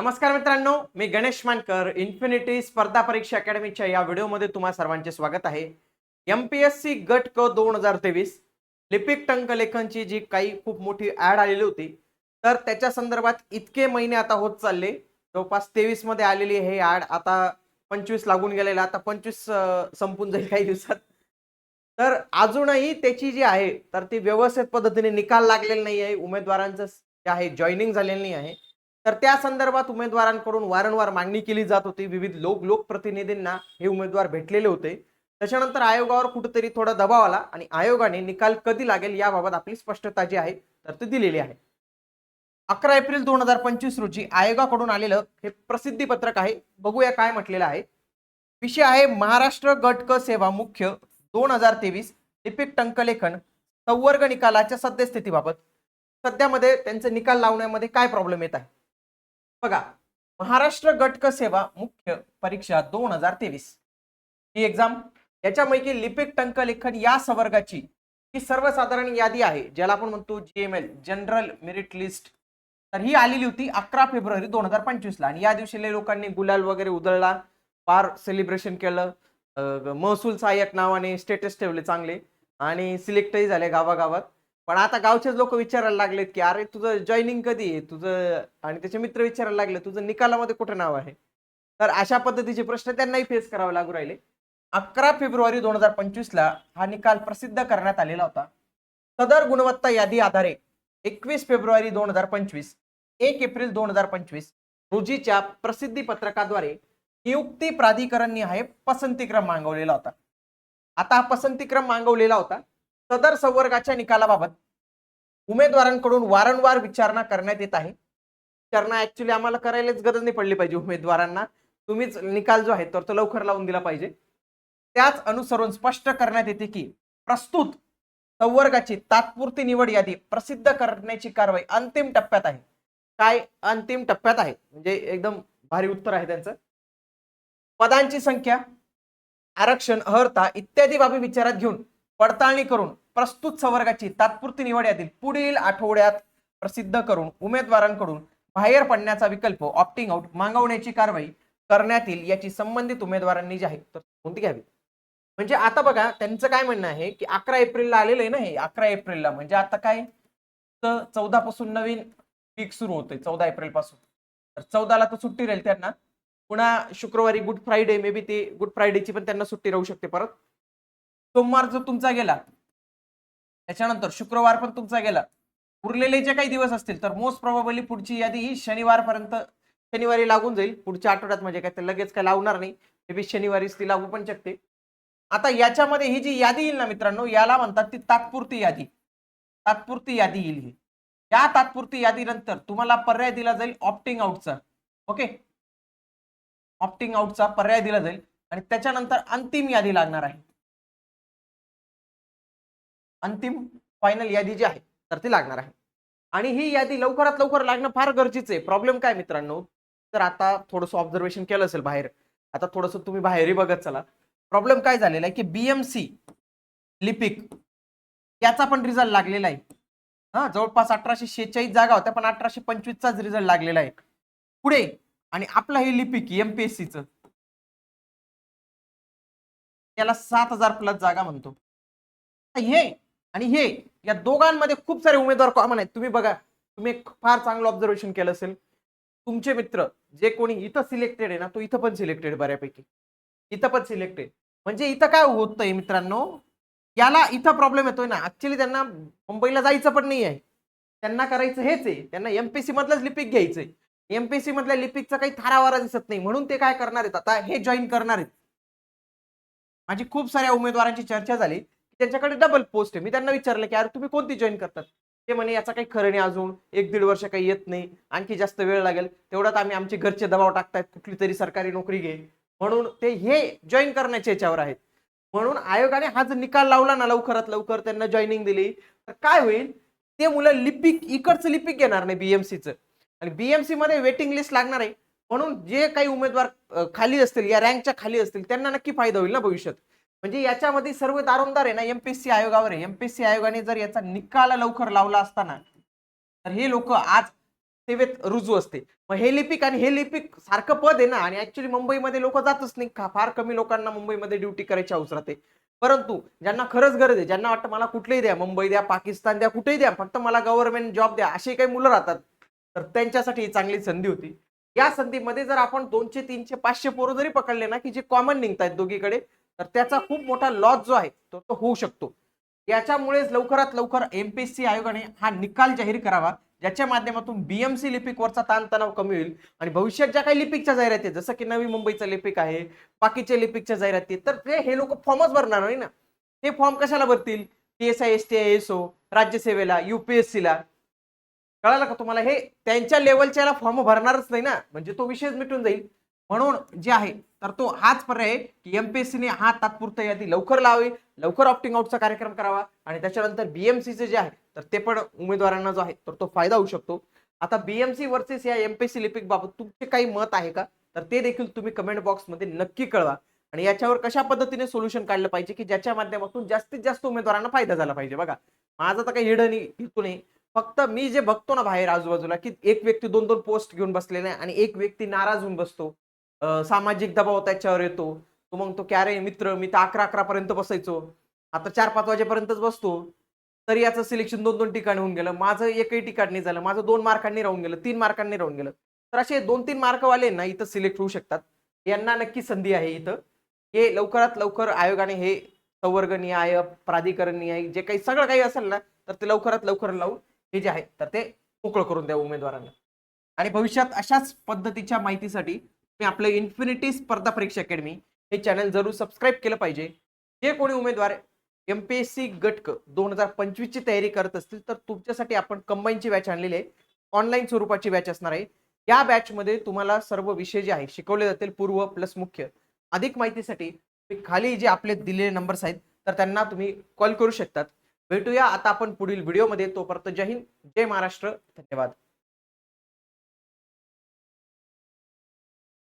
नमस्कार मित्रांनो मी गणेश मानकर इन्फिनिटी स्पर्धा परीक्षा अकॅडमीच्या या व्हिडिओमध्ये तुम्हा सर्वांचे स्वागत आहे. एम पी एस सी गट क दोन हजार तेवीस लिपिक टंकलेखनची जी काही खूप मोठी ऍड आलेली होती तर त्याच्या संदर्भात इतके महिने आता होत चालले जवळपास तेवीसमध्ये आलेली हे ऍड आता पंचवीस लागून गेलेला आता पंचवीस संपून जाईल काही दिवसात. तर अजूनही त्याची जी आहे तर ती व्यवस्थित पद्धतीने निकाल लागलेला नाही आहे उमेदवारांचं जे आहे जॉईनिंग झालेलं नाही आहे तर त्या संदर्भात उमेदवारांकडून वारंवार मागणी केली जात होती. विविध लोक लोकप्रतिनिधींना हे उमेदवार भेटलेले होते. त्याच्यानंतर आयोगावर कुठेतरी थोडा दबाव आला आणि आयोगाने निकाल कधी लागेल याबाबत आपली स्पष्टता जी आहे तर ती दिलेली आहे. अकरा एप्रिल दोन हजार पंचवीस रोजी आयोगाकडून आलेलं हे प्रसिद्धी पत्रक आहे. बघूया काय म्हटलेलं आहे. विषय आहे महाराष्ट्र गट क सेवा मुख्य दोन हजार तेवीस लिपिक टंकलेखन संवर्ग निकालाच्या सद्यस्थितीबाबत. सध्यामध्ये त्यांचे निकाल लावण्यामध्ये काय प्रॉब्लेम येत आहे? बघा महाराष्ट्र गटक सेवा मुख्य परीक्षा दोन हजार तेवीस. ही एक्झाम याच्यापैकी लिपिक टंकलेखन या संवर्गाची ही सर्वसाधारण यादी आहे ज्याला आपण म्हणतो G M L general merit list तर ही आलेली होती अकरा फेब्रुवारी दोन हजार पंचवीसला. आणि या दिवशी लोकांनी गुलाल वगैरे उधळला फार सेलिब्रेशन केलं. महसूल सहाय्यक नावाने स्टेटस ठेवले चांगले. आणि सिलेक्टही झाले गावागावात. पण आता गावचेच लोक विचारायला लागलेत की अरे तुझं जॉईनिंग कधी आहे? तुझं आणि त्याचे मित्र विचारायला लागले तुझं निकालामध्ये कुठे नाव आहे? तर अशा पद्धतीचे प्रश्न त्यांनाही फेस करावे लागू राहिले. अकरा फेब्रुवारी दोन हजार पंचवीसला हा निकाल प्रसिद्ध करण्यात आलेला होता. सदर गुणवत्ता यादी आधारे एकवीस फेब्रुवारी दोन हजार पंचवीस एक एप्रिल दोन हजार पंचवीस रोजीच्या प्रसिद्धी पत्रकाद्वारे नियुक्ती प्राधिकरणनी हा पसंतीक्रम मागवलेला होता. आता हा पसंतीक्रम मागवलेला होता. सदर संवर्गाच्या निकालाबाबत उमेदवारांकडून वारंवार विचारणा करण्यात येत आहे. विचारणा ऍक्च्युली आम्हाला करायलाच गरज नाही पडली पाहिजे उमेदवारांना. तुम्हीच निकाल जो आहे तर तो लवकर लावून दिला पाहिजे. त्याच अनुसरून स्पष्ट करण्यात येते की प्रस्तुत संवर्गाची तात्पुरती निवड यादी प्रसिद्ध करण्याची कारवाई अंतिम टप्प्यात आहे. काय अंतिम टप्प्यात आहे? म्हणजे एकदम भारी उत्तर आहे त्यांचं. पदांची संख्या आरक्षण अर्हता इत्यादी बाबी विचारात घेऊन पडताळणी करून प्रस्तुत संवर्गाची तात्पुरती निवड यातील पुढील आठवड्यात प्रसिद्ध करून उमेदवारांकडून बाहेर पडण्याचा विकल्प ऑप्टिंग आउट मागवण्याची कारवाई करण्यात येईल याची संबंधित उमेदवारांनी जी आहे तर कोणती घ्यावी. म्हणजे आता बघा त्यांचं काय म्हणणं आहे की अकरा एप्रिलला आलेलं आहे ना हे? अकरा एप्रिलला. म्हणजे आता काय? तर चौदा पासून नवीन पीक सुरू होतंय चौदा एप्रिलपासून. तर चौदाला तर सुट्टी राहील त्यांना. पुन्हा शुक्रवारी गुड फ्रायडे मे बी ते गुड फ्रायडेची पण त्यांना सुट्टी राहू शकते परत. सोमवार जो तुमचा गेला त्याच्यानंतर शुक्रवार पण तुमचा गेला उरलेले जे काही दिवस असतील तर मोस्ट प्रोबेबली पुढची यादी ही शनिवारपर्यंत शनिवारी लागून जाईल. पुढच्या आठवड्यात म्हणजे काय ते लगेच काय लावणार नाही. ते बी शनिवारीच ती लागू पण शकते. आता याच्यामध्ये ही जी यादी येईल ना मित्रांनो याला म्हणतात ती तात्पुरती यादी. तात्पुरती यादी येईल ही. या तात्पुरती यादीनंतर तुम्हाला पर्याय दिला जाईल ऑप्टिंग आउटचा ओके ऑप्टिंग आउटचा पर्याय दिला जाईल. आणि त्याच्यानंतर अंतिम यादी लागणार आहे. अंतिम फायनल यादी जी आहे तर ती लागणार आहे. आणि ही यादी लवकरात लवकर लागणं फार गरजेचं आहे. प्रॉब्लेम काय मित्रांनो? तर आता थोडंसं ऑब्झर्वेशन केलं असेल बाहेर. आता थोडंसं तुम्ही बाहेरही बघत चला. प्रॉब्लेम काय झालेला आहे की बीएमसी लिपिक याचा पण रिझल्ट लागलेला आहे. हा जवळपास अठराशे शेहेचाळीस जागा होत्या पण अठराशे पंचवीसचाच रिझल्ट लागलेला आहे. पुढे आणि आपलं हे लिपिक एमपीएससीचं याला सात हजार प्लस जागा म्हणतो. हे आणि हे या दोघांमध्ये खूप सारे उमेदवार कॉमन आहेत. तुम्ही बघा तुम्ही एक फार चांगलं ऑब्झर्वेशन केलं असेल. तुमचे मित्र जे कोणी इथं सिलेक्टेड आहे ना तो इथं पण सिलेक्टेड बऱ्यापैकी. इथं पण सिलेक्टेड म्हणजे इथं काय होतंय मित्रांनो? याला इथं प्रॉब्लेम येतोय ना. ऍक्च्युली त्यांना मुंबईला जायचं पण नाही आहे त्यांना करायचं हेच आहे. त्यांना एमपीसी मधलंच लिपिक घ्यायचंय. एमपीसी मधल्या लिपिकचा काही थारावारा दिसत नाही. म्हणून ते काय करणार आहेत? आता हे जॉईन करणार आहेत. माझी खूप साऱ्या उमेदवारांची चर्चा झाली. त्यांच्याकडे डबल पोस्ट आहे. मी त्यांना विचारलं की अरे तुम्ही कोणती जॉईन करतात? ते म्हणे याचा काही खरं नाही अजून. एक दीड वर्ष काही येत नाही. आणखी जास्त वेळ लागेल. तेवढ्यात आम्ही आमचे घरचे दबाव टाकतायत. कुठली तरी सरकारी नोकरी घे. म्हणून ते हे जॉईन करण्याच्या याच्यावर आहेत. म्हणून आयोगाने हा जर निकाल लावला ना लवकरात लवकर त्यांना जॉईनिंग दिली तर काय होईल? ते मुलं लिपिक इकडचं लिपिक घेणार नाही बीएमसीचं आणि बीएमसी मध्ये वेटिंग लिस्ट लागणार आहे. म्हणून जे काही उमेदवार खाली असतील या रँकच्या खाली असतील त्यांना नक्की फायदा होईल ना भविष्यात. म्हणजे याच्यामध्ये सर्व दारोमदार आहे ना एमपीएससी आयोगावर आहे. एमपीएससी आयोगाने जर याचा निकाल लवकर लावला असताना तर हे लोक आज सेवेत रुजू असते. मग हे लिपिक आणि हे लिपिक सारखं पद आहे ना आणि ऍक्च्युली मुंबईमध्ये लोक जातच नाही. फार कमी लोकांना मुंबईमध्ये ड्युटी करायची हौस राहते. परंतु ज्यांना खरंच गरज आहे ज्यांना वाटतं मला कुठलेही द्या मुंबई द्या पाकिस्तान द्या कुठेही द्या फक्त मला गव्हर्नमेंट जॉब द्या अशी काही मुलं राहतात तर त्यांच्यासाठी ही चांगली संधी होती. या संधीमध्ये जर आपण दोनशे तीनशे पाचशे पोरं जरी पकडले ना की जे कॉमन निघतायत दोघीकडे तर त्याचा खूप मोठा लॉस जो आहे तो तो होऊ शकतो. याच्यामुळेच लवकरात लवकर एमपीएससी आयोगाने हा निकाल जाहीर करावा ज्याच्या माध्यमातून बीएमसी लिपिकवरचा ताणतणाव कमी होईल आणि भविष्यात ज्या काही लिपिकच्या जाहिराती आहेत, जसं की नवी मुंबईचं लिपिक आहे बाकीचे लिपिकच्या जाहिराती आहेत, तर ते हे लोक फॉर्मच भरणार नाही ना. हे फॉर्म कशाला भरतील? T S I S T I S O राज्यसेवेला युपीएससीला कळालं का तुम्हाला? हे त्यांच्या लेवलच्या फॉर्म भरणारच नाही ना. म्हणजे तो विषयच मिटून जाईल. म्हणून जे आहे तर तो हाच पर्याय आहे एस सीने हा तात्पुरता यादी लवकर लावावी लवकर ऑप्टिंग आउटचा कार्यक्रम करावा आणि त्याच्यानंतर बीएमसीचे जे आहे तर ते पण उमेदवारांना जो आहे तर तो फायदा होऊ शकतो. आता बीएमसी वर्सेस या एमपीएससी लिपिक बाबत तुमचे काही मत आहे का? तर ते देखील तुम्ही कमेंट बॉक्समध्ये नक्की कळवा. आणि याच्यावर कशा पद्धतीने सोल्युशन काढलं पाहिजे की ज्याच्या माध्यमातून जास्तीत जास्त उमेदवारांना फायदा झाला पाहिजे बघा. माझा तर काही हिडन हेतू नाही. फक्त मी जे बघतो ना बाहेर आजूबाजूला की एक व्यक्ती दोन दोन पोस्ट घेऊन बसलेला आहे आणि एक व्यक्ती नाराज होऊन बसतो. सामाजिक दबाव त्याच्यावर येतो. तो मग तो क्या मित्र मी तर अकरा अकरा पर्यंत बसायचो. आता चार पाच वाजेपर्यंतच बसतो. तरी याचं सिलेक्शन दोन दोन ठिकाणी होऊन गेलं. माझं एकही ठिकाण नाही झालं. माझं दोन मार्कांनी राहून गेलं. तीन मार्कांनी राहून गेलं. तर असे दोन तीन मार्कवाले ना इथं सिलेक्ट होऊ शकतात. यांना नक्की संधी आहे इथं. हे लवकरात लवकर आयोगाने हे संवर्ग न्याय प्राधिकरण न्याय जे काही सगळं काही असेल ना तर ते लवकरात लवकर लावून हे जे आहे तर ते मोकळं करून द्या उमेदवारांना. आणि भविष्यात अशाच पद्धतीच्या माहितीसाठी मी आपलं इन्फिनिटी स्पर्धा परीक्षा अकॅडमी हे चॅनल जरूर सबस्क्राईब केलं पाहिजे. जे कोणी उमेदवार एम पी एस सी गटक दोन हजार पंचवीसची तयारी करत असतील तर तुमच्यासाठी आपण कंबाईनची बॅच आणलेली आहे. ऑनलाईन स्वरूपाची बॅच असणार आहे. या बॅचमध्ये तुम्हाला सर्व विषय जे आहे शिकवले जातील पूर्व प्लस मुख्य. अधिक माहितीसाठी खाली जे आपले दिलेले नंबर्स आहेत तर त्यांना तुम्ही कॉल करू शकतात. भेटूया आता आपण पुढील व्हिडिओमध्ये तोपर्यंत जय हिंद जय महाराष्ट्र. धन्यवाद.